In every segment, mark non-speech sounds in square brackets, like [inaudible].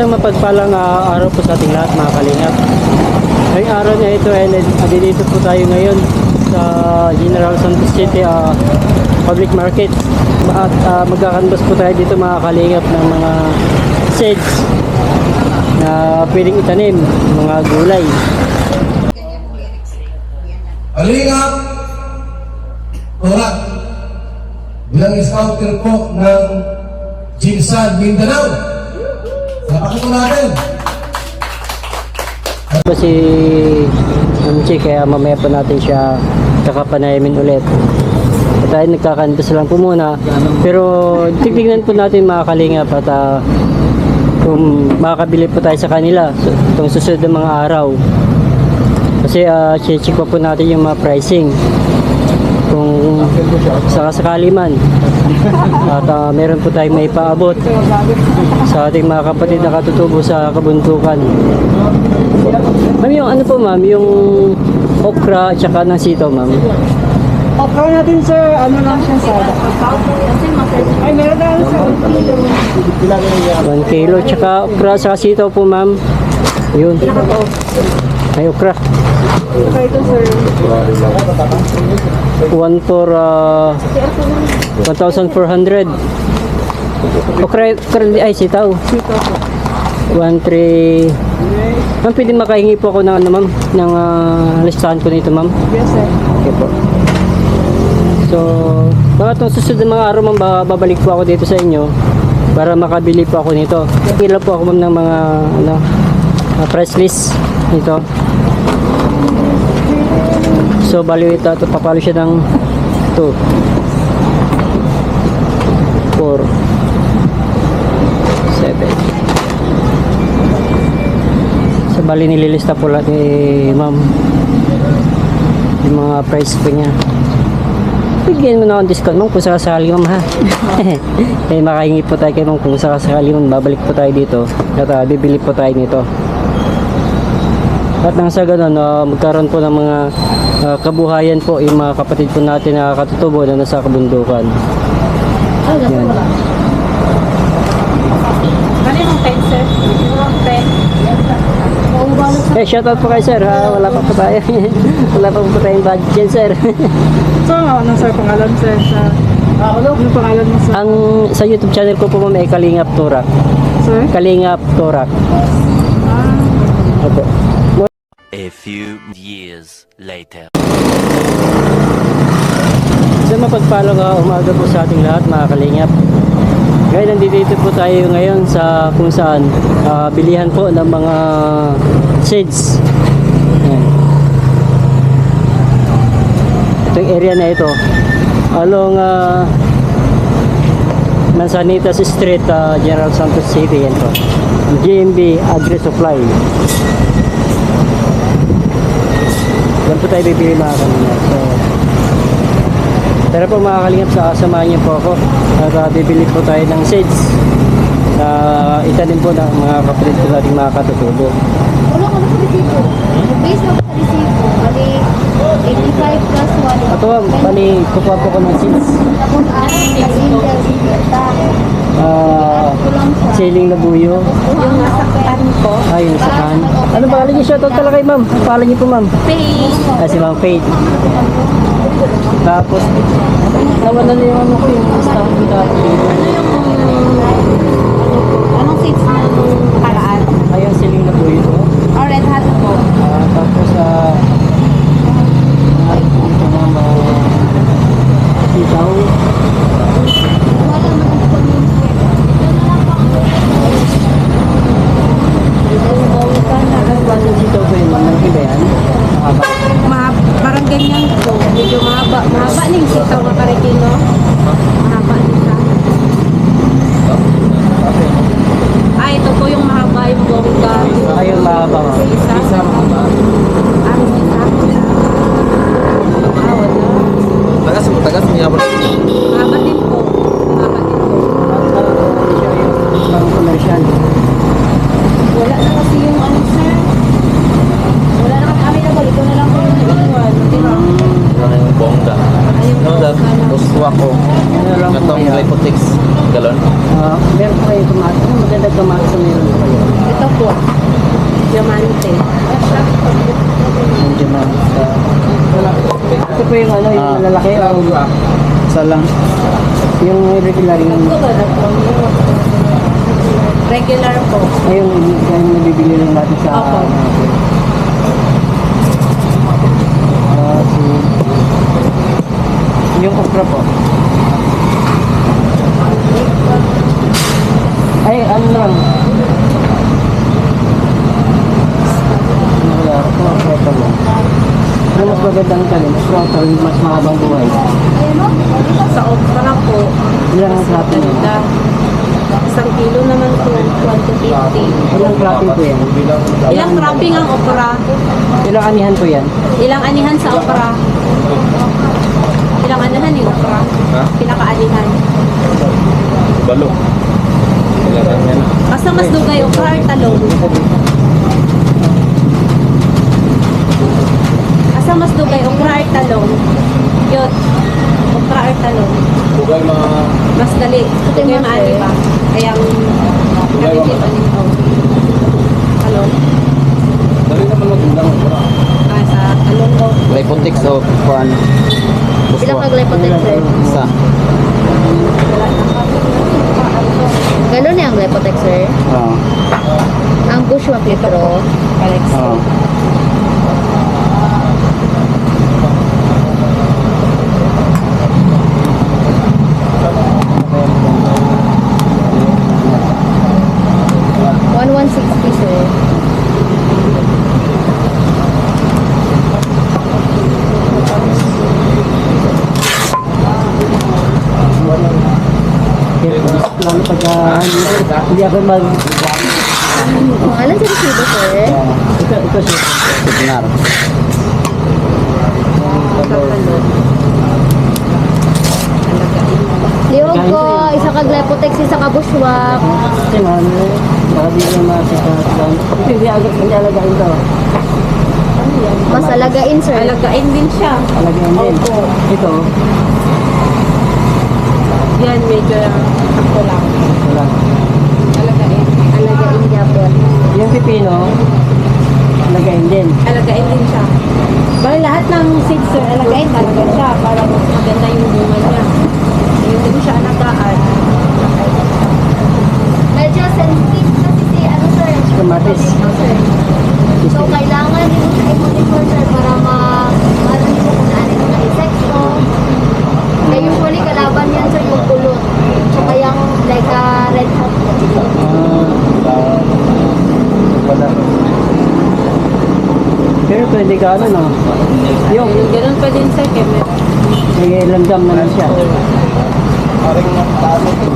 Isang mapagpalang ah, araw po sa ating lahat mga kalingap. Ngayong araw na ito ay dito po tayo ngayon sa General Santos City ah, Public Market. At ah, magkakanbas po tayo dito mga kalingap ng mga seeds na pwedeng itanim, mga gulay. Alingap, Torak, bilang scouter po ng Jinsan Mindanao. Napakita natin. Ito si Amchi kaya mamaya pa natin siya kakapanayamin ulit. At tayo nagkakantos lang po muna. Pero titignan po natin mga kalingap at ah, kung makakabili po tayo sa kanila itong susunod na mga araw. Kasi uh, check pa po natin yung mga pricing. Kung sakasakali man. At ah, meron po tayong may paabot sa ating mga kapatid na katutubo sa kabuntukan. Ma'am, yung ano po ma'am, yung okra at saka ng sitaw ma'am. Okra natin sir, ano lang siya sa... Ay, meron na lang sa 1 kilo. 1 kilo, tsaka okra sa sitaw po ma'am. Yun. Ay okra. Saka ito sir. 1 for uh, 1,400. Okra, okra, ay sitaw. Sito po. 1, 3... Ma'am, pwede makahingi po ako ng ano ma'am, ng uh, listahan ko nito ma'am. Yes sir. Okay po. So, mga itong susunod mga araw ma'am, ba- babalik po ako dito sa inyo para makabili po ako nito. Pila po ako ma'am ng mga ano, uh, price list nito. So, bali ito, ito papalo siya ng 2 4 7 So, bali nililista po lahat ni ma'am yung mga price po niya. Bigyan mo na akong discount ma'am kung sakasakali ma'am ha. [laughs] eh makahingi po tayo kay ma'am kung sakasakali ma'am babalik po tayo dito at ah, bibili po tayo nito. At nang sa ganun, ah, magkaroon po ng mga ah, kabuhayan po yung mga kapatid po natin na katutubo na nasa kabundukan. Yan. Kaninong pen sir? Yung pen. Maubalot Eh, shoutout po kay sir ha. Wala pa po tayo. [laughs] Wala pa po tayong budget yan sir. [laughs] So, ano sir, pangalan sir sa... Ano? Ano pangalan mo sir? Ang sa YouTube channel ko po ma'am ay Kalingap Turak. Sir? Kalingap Turak. Ah, Opo. Few years later. Sa mapagpalang uh, umaga po sa ating lahat mga kalingap. Ngayon nandito po tayo ngayon sa kung saan ah, bilihan po ng mga seeds. Ayan. Itong area na ito along uh, Manzanitas Street, ah, General Santos City. Yan po. GMB Agri Supply. Yan po tayo bibili mga kalingap. So, Tara po mga kalingap, sa samahan niyo po ako at uh, bibili po tayo ng seeds na itanim po ng mga kapatid ko nating mga katutubo. Wala ka na sa resibo. Based na sa resibo, bali 85 plus 1. Ito, bali, kukuha po ko ng seeds. Tapos ano, Sinta. Uh, siling na buyo. Yung nasa kan ko. Ay, yung sa kan. Ano ba? Alam niyo, shoutout pala kay ma'am. Pala niyo po ma'am. Page. Ah, si ma'am Faith. Tapos, nawala na yung ano ko yung staff ko dati. Anong seats na nakaraan? Ayun, siling na buyo. Or red hat po. Ah, tapos, ah, uh, ito ma'am, ah, sitaw. Wala naman po yung Ano sitaw ko yun? Malaki ba yan? Mahaba. Mahaba, parang ganyan po. Medyo mahaba. Mahaba ning sitaw na parekino. Mahaba din siya. Ah, ito po yung mahaba yung bongga. Ayun, mahaba ma'am. Isa. Ah, isa. Ah, wala. Tagas mo, tagas mo yan. Mahaba din po. Mahaba din po. Pang commercial. Wala na kasi yung ano, sir. Wala na kasi available. Ito na lang po yung naiwan. Di ba? Ano yung bongga? Ayun No, po. that Sana. gusto bushwak ko. Ano lang po Gatong kaya? Lipotex. Galon. Ah, meron po kayo kamatis. Ano magandang kamatis na meron po kayo? Ito po. Diamante. Yung diamante. Ito po yung ano, yung Ah. malalaki. o Isa lang. Regular, yung Regular po. ay, yung, yung nabibili lang natin sa... Opo. Ah, si... Yung okra po. Ay, ano lang. Wala ako, okra lang. Ano mas magandang talim? Mas okra, mas mahabang buhay. Sa okra po. Ilang ang plato niyo? Ganda. Isang kilo naman po. 1 to 50. Ilang plating po yan? Ilang wrapping ang okra? Ilang anihan po yan? Ilang anihan sa okra? Ilang anihan yung okra? Ha? Pinakaanihan. Balo. Kailangan yan. Basta mas dugay okra or talong? Asa mas dugay okra or talong? Yun. Okra or talong? Bugay mga Mas dali. Dugay maani ba? Kaya ang kapitid ani ko. Talong. Dali naman magandang okra. Ah, sa talong ko. Lipotex o kuan. Ilang kaglay protector? Isa. Ganun yung Glypotex, sir. Oo. Ang bushwalk litro. Alex. Oo. Lalo pag ah, hindi, ako mag... Alam sa resibo, sir. Ito, ito siya. Signar. Lihog ko, isa ka Glypotex, isa ka bushwalk. Kasi man, baka di na makita. Ito hindi agad, hindi alagain to. Mas alagain, sir. Alagain din siya. Alagain din. Ito, Yan, medyo ako lang. wala. Alagain. Alagain Japon. Yung pipino, alagain din. Alagain din siya. Bali lahat ng seeds sir, alagain talaga siya para mas maganda yung bunga niya. Yung hindi mo siya alagaan. Medyo sensitive kasi si, ano, sir. Kamatis. So, kailangan din mo siya i-monitor, sir, para ma... Malam mo kung ano yung mga insekto. Kaya usually, kalaban yan, sir, yung kulot. So, kaya like a red hot. Wala. Pero pwede ka ano, no? Yung, Yung ganun pa din sir, kaya may langgam naman siya. Paring taas ito.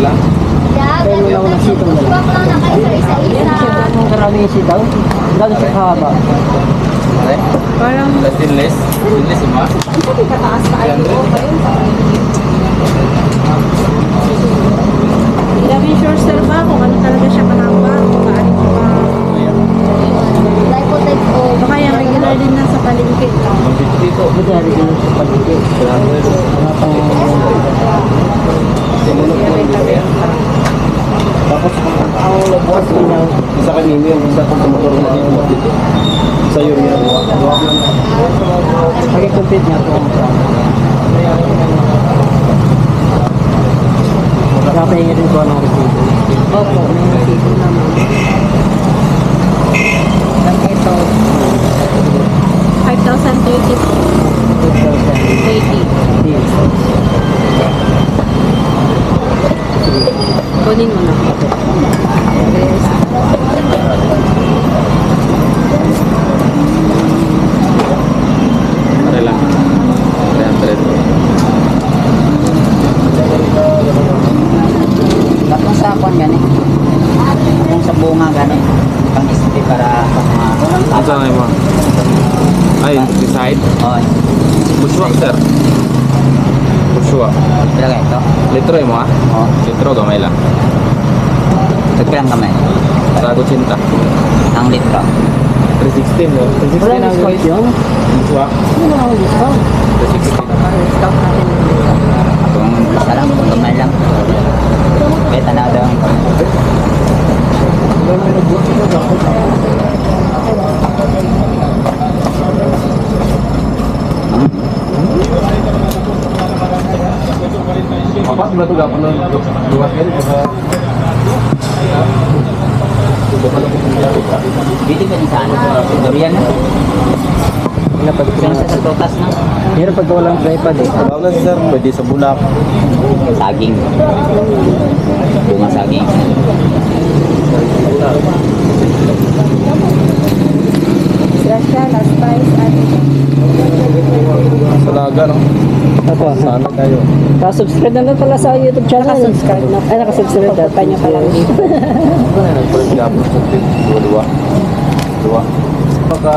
Lang? Pero ganun. nasitong dalawa. Bushwalk lang na kayo, sir, isa-isa. Kung karaming sitaw, gano'n siya kahaba. Pare? parang Stainless? Stainless ba? hindi kataas na ay oo pa yun. Hindi namin sure sir ba kung ano talaga siya kahaba, kung gaano siya ka... Glypotex o... Baka yung regular din na sa palengke. Dito. Ito yung regular sa paligid. Mga pang... Tapos ang labuas niya, isa kay Mimi, isa kong tumotor na dito. Sa yun yan. Pag-compete niya po ang Nakapahinga din po ng resibo. Opo, may resibo naman. Ito. 5,030 po. 80. Kunin mo na. Yes. Pare lang. 300. Tapos sa kwan gani. Yung sa bunga gani. Pang ispi para sa mga Ano sa mo? Ay, decide. Oy, Bushwak, sir. Bushwak. pila ka ito? Litro mo ah? Oh, Litro, gamay lang. tagpilang kamay. Sago cinta. Ang litro. 316, no? 316 Wala ang na discount yun? Swak. Wala akong discount. 316 na natin. Kung isa lang, kamay lang. Kahit another. Apa sih batu gak pernah luas kali baka Dito ka din sa ano? Durian na. Wala pag sa totas na. Hirap pag walang tripod eh. Tahu na sir, pwede sa bulak. Saging. Bunga saging. Grasya, last price, at Sa laga, no? Opo. Sana kayo. Nakasubscribe na lang pala sa YouTube channel. Nakasubscribe na. Ay, nakasubscribe na. Pupunta nyo pa lang dito. Ano na nagpalit gabon sa tip? Dua-dua. Dua. Baka...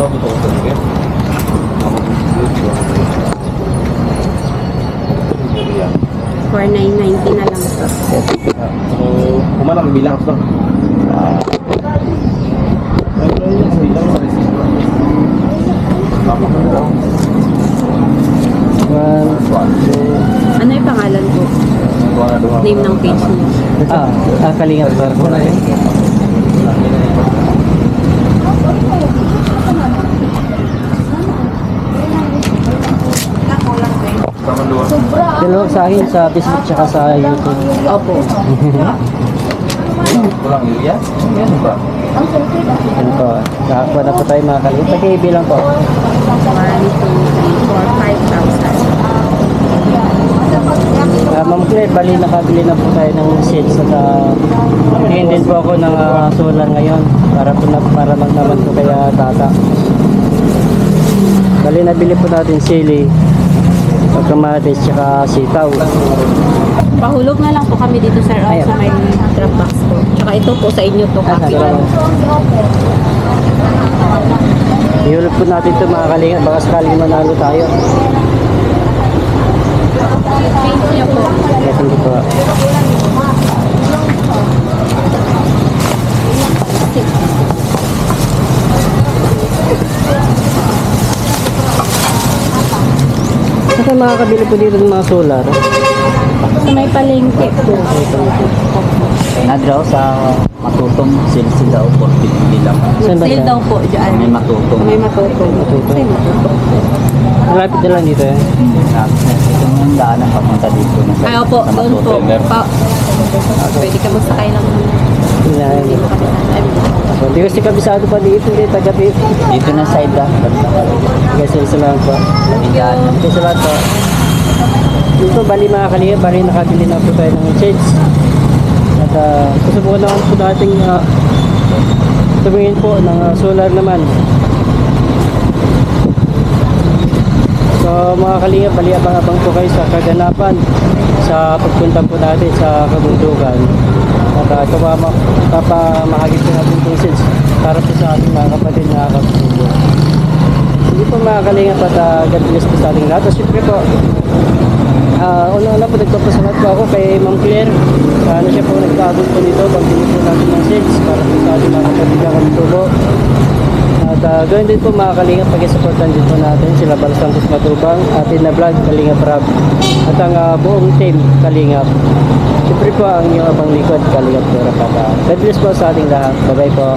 Ito, ito, ito, ito. Durian. 4,990 na lang. So, kumalang bilang ito. Ano yung pangalan ko? Name ng page niyo. Ah, ah Kalingap Bar. Dalawang sa akin sa Facebook tsaka sa YouTube. Opo. [laughs] Kulang Ilya? Yan ba? Ano po, nakakuha na po tayo mga kalingap. Pag-ibilang po. 1, 2, 3, 4, 5,000. Ah, Ma'am Claire, bali nakabili na po tayo ng seeds at uh, din po ako ng ah, solar ngayon para po na, para lang naman po kaya tata. Bali nabili po natin sili, kamatis, tsaka sitaw. Pahulog na lang po kami dito sir oh, Ayan. sa may drop box ko. Tsaka ito po sa inyo to Ah, copy. Ihulog po natin ito mga kalingat, baka sakaling manalo tayo. Page niyo po. Ito po. Saka makakabili po dito ng mga solar. Sa may palengke po. Nadraw sa matutong silsil daw 450 lang. Saan ba Sale siya? daw po dyan. May matutong. May matutong. Matutong. May matutong. Malapit na lang dito eh. Ito yung daan ang papunta dito. na sa- Ay, opo, sa doon po. matutong. Pa, pwede ka magsakay lang. Yan. Hindi mo kami ay, Hindi kasi kabisado pa dito, hindi taga dito. Dito na side ah. Kasi isa lang po. Daan. Ito sa lahat po. Dito, bali mga kalinga, bali nakabili na po tayo ng shades. At uh, susubukan naman po natin uh, tumingin po ng ah, solar naman. So mga kalinga, bali abang-abang po kayo sa kaganapan sa pagpunta po natin sa kabundukan. At uh, kapama, kapamahagit po natin shades para po sa ating mga kapatid na kabundukan. Hindi po mga kalinga at uh, God bless po sa ating lahat. At syempre po, Ah, una-una po nagpapasalamat po ako kay Ma'am Claire. Ah, ano siya po nagtago po nito, pambili po natin ng seeds para po sa ating mga kapatid na tubo. At uh, gawin din po mga kalingap pag-supportan din po natin sila Bal Santos Matubang, atin na vlog Kalingap Rab at ang ah, buong team Kalingap. Siyempre po ang inyong abang likod Kalingap Pura Pata. God bless po sa ating lahat. Bye bye po.